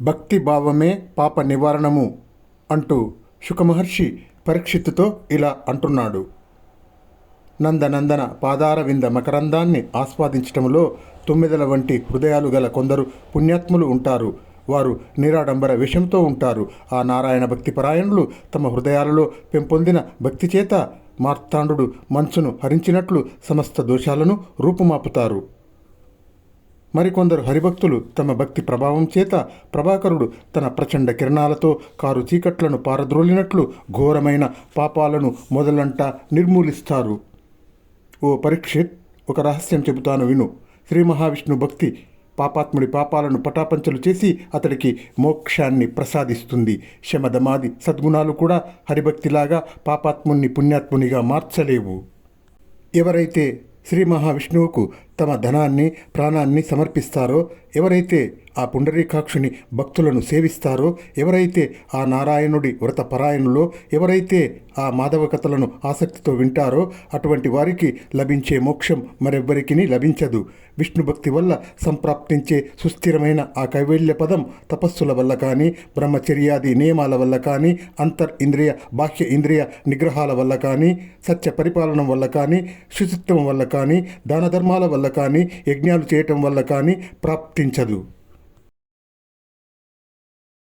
భక్తి భావమే పాప నివారణము అంటూ శుకమహర్షి పరీక్షిత్తుతో ఇలా అంటున్నాడు. నందనందన పాదార వింద మకరందాన్ని ఆస్వాదించటంలో తొమ్మిదల వంటి హృదయాలు గల కొందరు పుణ్యాత్ములు ఉంటారు. వారు నిరాడంబర విషయంతో ఉంటారు. ఆ నారాయణ భక్తి పరాయణులు తమ హృదయాలలో పెంపొందిన భక్తి చేత మార్తాండు మంచును హరించినట్లు సమస్త దోషాలను రూపుమాపుతారు. మరికొందరు హరిభక్తులు తమ భక్తి ప్రభావం చేత ప్రభాకరుడు తన ప్రచండ కిరణాలతో కారు చీకట్లను పారద్రోలినట్లు ఘోరమైన పాపాలను మొదలంట నిర్మూలిస్తారు. ఓ పరీక్షిత్ ఒక రహస్యం చెబుతాను విను. శ్రీ మహావిష్ణు భక్తి పాపాత్ముడి పాపాలను పటాపంచలు చేసి అతడికి మోక్షాన్ని ప్రసాదిస్తుంది. శమదమాది సద్గుణాలు కూడా హరిభక్తిలాగా పాపాత్ముణ్ణి పుణ్యాత్మునిగా మార్చలేవు. ఎవరైతే శ్రీ మహావిష్ణువుకు తమ ధనాన్ని ప్రాణాన్ని సమర్పిస్తారో ఎవరైతే ఆ పుండరీకాక్షుని భక్తులను సేవిస్తారో ఎవరైతే ఆ నారాయణుడి వ్రత పరాయణులో ఎవరైతే ఆ మాధవ కథలను ఆసక్తితో వింటారో అటువంటి వారికి లభించే మోక్షం మరెవ్వరికీ లభించదు. విష్ణు భక్తి వల్ల సంప్రాప్తించే సుస్థిరమైన ఆ కైవల్య పదం తపస్సుల వల్ల కానీ బ్రహ్మచర్యాది నియమాల వల్ల కానీ అంతర్ ఇంద్రియ బాహ్య ఇంద్రియ నిగ్రహాల వల్ల కానీ సత్య పరిపాలన వల్ల కానీ శుచిత్వం వల్ల కానీ దాన ధర్మాల వల్ల కానీ యజ్ఞాలు చేయటం వల్ల కానీ ప్రాప్తించదు.